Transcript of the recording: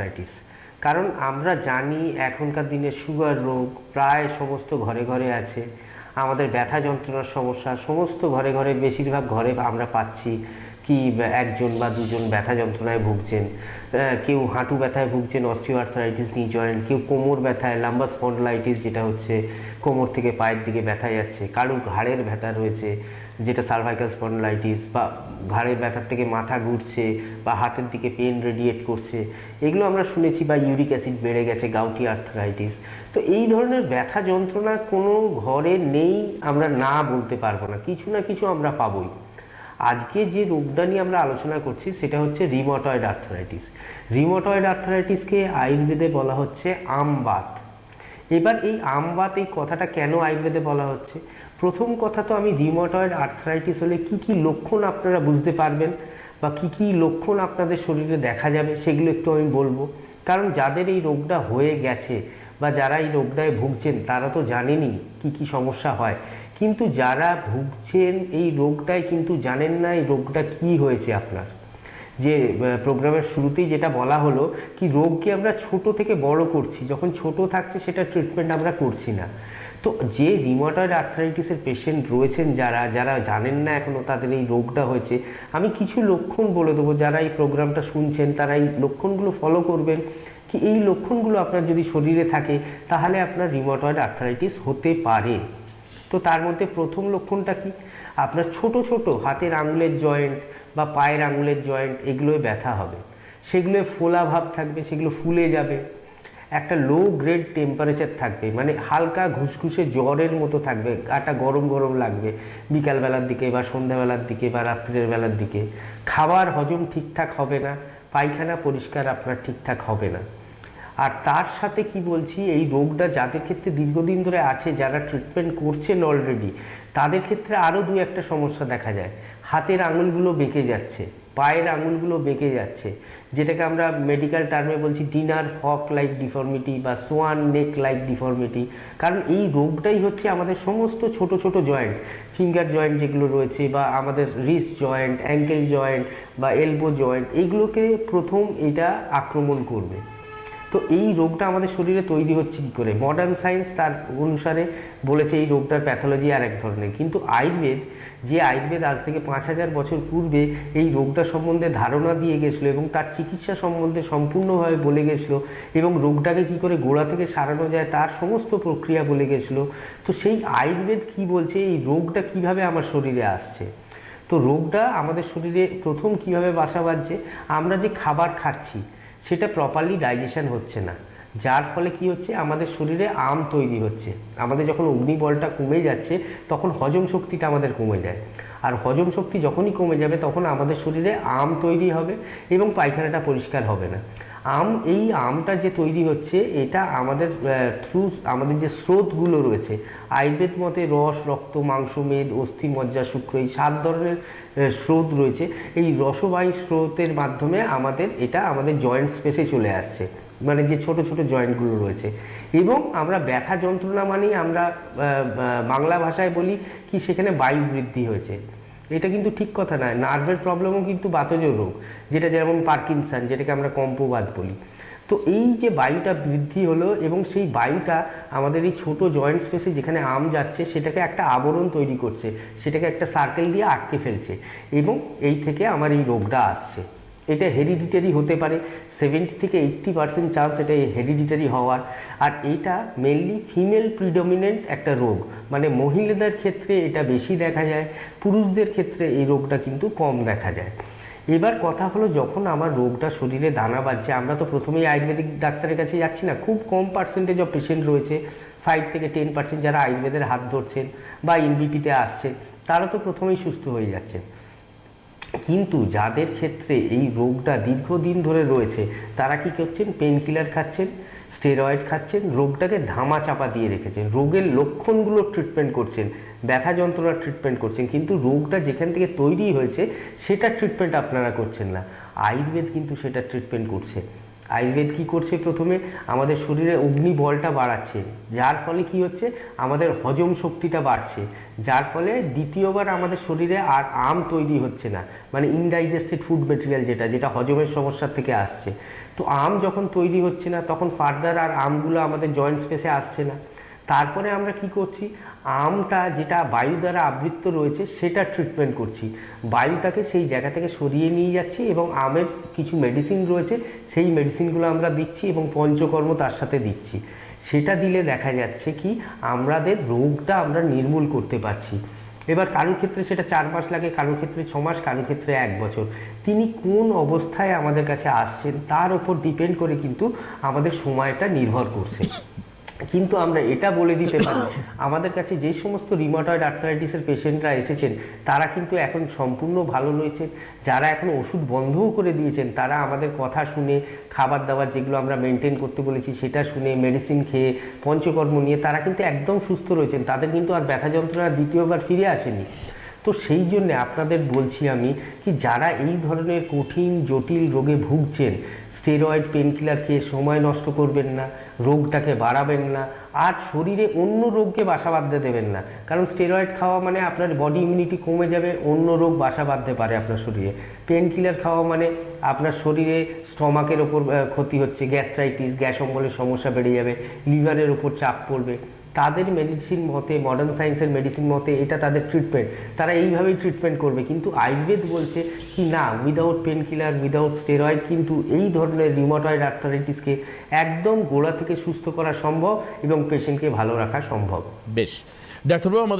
Arthritis কারণ আমরা জানি এখনকার দিনে সুগার রোগ প্রায় সমস্ত ঘরে ঘরে আছে। আমাদের ব্যথা যন্ত্রণার সমস্যা, সমস্ত ঘরে ঘরে বেশিরভাগ ঘরে আমরা পাচ্ছি কি একজন বা দুজন ব্যথা যন্ত্রণায় ভুগছেন। কেউ হাঁটু ব্যথায় ভুগছেন অস্টিও আর্থ্রাইটিস নি জয়েন্ট কেউ কোমর ব্যথায় লাম্বার স্পন্ডলাইটিস যেটা হচ্ছে, কোমর থেকে পায়ের দিকে ব্যথা যাচ্ছে কারও ঘাড়ের ব্যথা রয়েছে যেটা সার্ভাইকাল স্পন্ডলাইটিস বা ঘাড়ের ব্যথার থেকে মাথা ঘুরছে বা হাতের দিকে পেন রেডিয়েট করছে, এগুলো আমরা শুনেছি বা ইউরিক অ্যাসিড বেড়ে গেছে গাউটি আর্থ্রাইটিস তো এই ধরনের ব্যথা যন্ত্রণা কোনো ঘরে নেই, আমরা না বলতে পারব না। কিছু না কিছু আমরা পাবোই। আজকে যে রোগটা নিয়ে আমরা আলোচনা করছি, সেটা হচ্ছে রিমোটয়েড আর্থ্রাইটিস রিমোটয়েড আর্থ্রাইটিসকে আয়ুর্বেদে বলা হচ্ছে আমবাত। এবার এই আমবাত এই কথাটা কেন আয়ুর্বেদে বলা হচ্ছে? প্রথম কথা তো আমি রিমোটয়েড আর্থ্রাইটিস হলে কি কি লক্ষণ আপনারা বুঝতে পারবেন বা কি কি লক্ষণ আপনাদের শরীরে দেখা যাবে সেগুলো একটু আমি বলব। কারণ যাদের এই রোগটা হয়ে গেছে বা যারা এই রোগটায় ভুগছেন তারা তো জানেনই কি কি সমস্যা হয়। কিন্তু যারা ভুগছেন এই রোগটায় কিন্তু জানেন না এই রোগটা কি হয়েছে আপনার। যে প্রোগ্রামের শুরুতেই যেটা বলা হলো কি রোগকে আমরা ছোট থেকে বড় করছি, যখন ছোট থাকছে সেটা ট্রিটমেন্ট আমরা করছি না। তো যে রিমোটয়েড আর্থ্রাইটিসের পেশেন্ট রয়েছেন যারা যারা জানেন না এখনও তাদের এই রোগটা হয়েছে, আমি কিছু লক্ষণ বলে দেবো যারা এই প্রোগ্রামটা শুনছেন, তারা এই লক্ষণগুলো ফলো করবেন। কি এই লক্ষণগুলো আপনার যদি শরীরে থাকে, তাহলে আপনার রিমোটয়েড আর্থ্রাইটিস হতে পারে। তো তার মধ্যে প্রথম লক্ষণটা কি? আপনার ছোট ছোট হাতের আঙুলের জয়েন্ট বা পায়ের আঙুলের জয়েন্ট এগুলোয় ব্যথা হবে। সেগুলোয় ফোলা ভাব থাকবে, সেগুলো ফুলে যাবে। একটা লো গ্রেড টেম্পারেচার থাকবে মানে হালকা ঘুসঘুসে জ্বরের মতো থাকবে, গাটা গরম গরম লাগবে বিকালবেলার দিকে বা সন্ধ্যাবেলার দিকে বা রাত্রের বেলার দিকে। খাবার হজম ঠিকঠাক হবে না, পায়খানা পরিষ্কার আপনার ঠিকঠাক হবে না। আর তার সাথে কি বলছি, এই রোগটা যাদের ক্ষেত্রে দীর্ঘদিন ধরে আছে, যারা ট্রিটমেন্ট করছেন অলরেডি তাদের ক্ষেত্রে আরও দু একটা সমস্যা দেখা যায়। হাতের আঙুলগুলো বেঁকে যাচ্ছে, পায়ের আঙুলগুলো বেঁকে যাচ্ছে, যেটাকে আমরা মেডিকেল টার্মে বলছি ডিনার হক লাইক ডিফর্মিটি বা সোয়ান নেক লাইক ডিফর্মিটি কারণ এই রোগটাই হচ্ছে আমাদের সমস্ত ছোট ছোট জয়েন্ট ফিঙ্গার জয়েন্ট যেগুলো রয়েছে বা আমাদের রিস্ট জয়েন্ট অ্যাঙ্কেল জয়েন্ট বা এলবো জয়েন্ট এইগুলোকে প্রথম এটা আক্রমণ করবে। তো এই রোগটা আমাদের শরীরে তৈরি হচ্ছে কী করে? মডার্ন সায়েন্স তার অনুসারে বলেছে এই রোগটার প্যাথোলজি আর এক ধরনের। কিন্তু আয়ুর্বেদ, যে আয়ুর্বেদ আজ থেকে পাঁচ হাজার বছর পূর্বে এই রোগটা সম্বন্ধে ধারণা দিয়ে গেছিল এবং তার চিকিৎসা সম্বন্ধে সম্পূর্ণভাবে বলে গেছিল এবং রোগটাকে কি করে গোড়া থেকে সারানো যায় তার সমস্ত প্রক্রিয়া বলে গেছিল। তো সেই আয়ুর্বেদ কি বলছে? এই রোগটা কীভাবে আমার শরীরে আসছে? তো রোগটা আমাদের শরীরে প্রথম কীভাবে বাসা বাঁধছে? আমরা যে খাবার খাচ্ছি সেটা প্রপারলি ডাইজেশন হচ্ছে না। যার ফলে কি হচ্ছে? আমাদের শরীরে আম তৈরি হচ্ছে। আমাদের যখন অগ্নি বলটা কমে যাচ্ছে, তখন হজম শক্তিটা আমাদের কমে যায়। আর হজম শক্তি যখনই কমে যাবে, তখন আমাদের শরীরে আম তৈরি হবে এবং পায়খানাটা পরিষ্কার হবে না। আম, এই আমটা যে তৈরি হচ্ছে, এটা আমাদের থ্রু আমাদের যে স্রোতগুলো রয়েছে, আয়ুর্বেদ মতে রস, রক্ত, মাংস, মেদ, অস্থি, মজ্জা, শুক্র, এই সাত ধরনের স্রোত রয়েছে। এই রসবাহী স্রোতের মাধ্যমে আমাদের, এটা আমাদের জয়েন্ট স্পেসে চলে আসছে। মানে যে ছোট ছোট জয়েন্টগুলো রয়েছে। এবং আমরা ব্যথা যন্ত্রণা মানেই আমরা বাংলা ভাষায় বলি কি, সেখানে বায়ু বৃদ্ধি হয়েছে। এটা কিন্তু ঠিক কথা নয়। নার্ভের প্রবলেমও কিন্তু বাতজ রোগ যেটা যেমন পার্কিনসান যেটাকে আমরা কম্পবাদ বলি। তো এই যে বায়ুটা বৃদ্ধি হলো এবং সেই বায়ুটা আমাদের এই ছোট জয়েন্ট স্পেসে যেখানে আম যাচ্ছে, সেটাকে একটা আবরণ তৈরি করছে। সেটাকে একটা সার্কেল দিয়ে আটকে ফেলছে। এবং এই থেকে আমার এই রোগটা আসছে। এটা হেরিডিটারি হতে পারে সেভেন্টি থেকে এইট্টি পার্সেন্ট চান্স এটা হেরিডিটারি হওয়ার। আর এটা মেনলি ফিমেল প্রিডমিনেন্ট একটা রোগ। মানে মহিলাদের ক্ষেত্রে এটা বেশি দেখা যায়, পুরুষদের ক্ষেত্রে এই রোগটা কিন্তু কম দেখা যায়। এবার কথা হলো, যখন আমার রোগটা শরীরে দানা বাঁধছে আমরা তো প্রথমেই আয়ুর্বেদিক ডাক্তারের কাছে যাচ্ছি না, খুব কম পার্সেন্টেজ অফ পেশেন্ট রয়েছে। ফাইভ থেকে টেন পার্সেন্ট যারা আয়ুর্বেদের হাত ধরছেন বা ইনবিপিতে আসছেন তারা তো প্রথমেই সুস্থ হয়ে যাচ্ছেন। কিন্তু যাদের ক্ষেত্রে এই রোগটা দীর্ঘদিন ধরে রয়েছে, তারা কী করছেন? পেন কিলার খাচ্ছেন স্টেরয়েড খাচ্ছেন, রোগটাকে ধামা চাপা দিয়ে রেখেছেন। রোগের লক্ষণগুলো ট্রিটমেন্ট করছেন, ব্যথা যন্ত্রণার ট্রিটমেন্ট করছেন, কিন্তু রোগটা যেখান থেকে তৈরি হয়েছে, সেটা ট্রিটমেন্ট আপনারা করছেন না। আয়ুর্বেদ কিন্তু সেটা ট্রিটমেন্ট করছে। আয়ুর্বেদ কি করছে প্রথমে? আমাদের শরীরে অগ্নি বলটা বাড়াচ্ছে। যার ফলে কি হচ্ছে? আমাদের হজম শক্তিটা বাড়ছে। যার ফলে দ্বিতীয়বার আমাদের শরীরে আর আম তৈরি হচ্ছে না। মানে ইনডাইজেস্টেড ফুড মেটেরিয়াল যেটা যেটা হজমের সমস্যা থেকে আসছে। তো আম যখন তৈরি হচ্ছে না, তখন ফার্দার আর আমগুলো আমাদের জয়েন্ট স্পেসে আসছে না। তারপরে আমরা কি করছি? আমটা যেটা বায়ু দ্বারা আবৃত রয়েছে, সেটা ট্রিটমেন্ট করছি। বায়ুটাকে সেই জায়গা থেকে সরিয়ে নিয়ে যাচ্ছি এবং আমের কিছু মেডিসিন রয়েছে, সেই মেডিসিনগুলো আমরা দিচ্ছি এবং পঞ্চকর্ম তার সাথে দিচ্ছি। সেটা দিলে দেখা যাচ্ছে কি, আমাদের রোগটা আমরা নির্মূল করতে পারছি। এবার কারোর ক্ষেত্রে সেটা চার মাস লাগে, কারোর ক্ষেত্রে ছ মাস, কারোর ক্ষেত্রে এক বছর। তিনি কোন অবস্থায় আমাদের কাছে আসছেন, তার উপর ডিপেন্ড করে কিন্তু আমাদের সময়টা নির্ভর করছে। কিন্তু আমরা এটা বলে দিতে পারি আমাদের কাছে যে সমস্ত রিমোটয়েড আর্থারাইটিসের পেশেন্টরা এসেছেন, তারা কিন্তু এখন সম্পূর্ণ ভালো রয়েছে যারা এখন ওষুধ বন্ধও করে দিয়েছেন, তারা আমাদের কথা শুনে, খাবার দাবার যেগুলো আমরা মেনটেন করতে বলেছি, সেটা শুনে মেডিসিন খেয়ে, পঞ্চকর্ম নিয়ে, তারা কিন্তু একদম সুস্থ রয়েছেন। তাদের কিন্তু আর ব্যথা যন্ত্রণা দ্বিতীয়বার ফিরে আসেনি। তো সেই জন্যে আপনাদের বলছি আমি, কি যারা এই ধরনের কঠিন, জটিল রোগে ভুগছেন স্টেরয়েড পেনকিলার খেয়ে সময় নষ্ট করবেন না, রোগটাকে বাড়াবেন না, আর শরীরে অন্য রোগকে বাসা বাঁধতে দেবেন না। কারণ স্টেরয়েড খাওয়া মানে আপনার বডি ইমিউনিটি কমে যাবে, অন্য রোগ বাসা বাঁধতে পারে আপনার শরীরে। পেন কিলার খাওয়া মানে আপনার শরীরে স্টমাকের ওপর ক্ষতি হচ্ছে গ্যাস্ট্রাইটিস গ্যাস অম্বলের সমস্যা বেড়ে যাবে লিভারের ওপর চাপ পড়বে। তাদের মেডিসিন মতে মডার্ন সায়েন্সের মেডিসিন মতে এটা তাদের ট্রিটমেন্ট তারা এইভাবেই ট্রিটমেন্ট করবে। কিন্তু আয়ুর্বেদ বলছে কি, না without pain killer without steroid কিন্তু এই ধরনের রিমোটয়েড আর্থারাইটিসকে একদম গোড়া থেকে সুস্থ করা সম্ভব এবং পেশেন্টকে ভালো রাখা সম্ভব। বেশ। ডাক্তারবাবু, আমাদের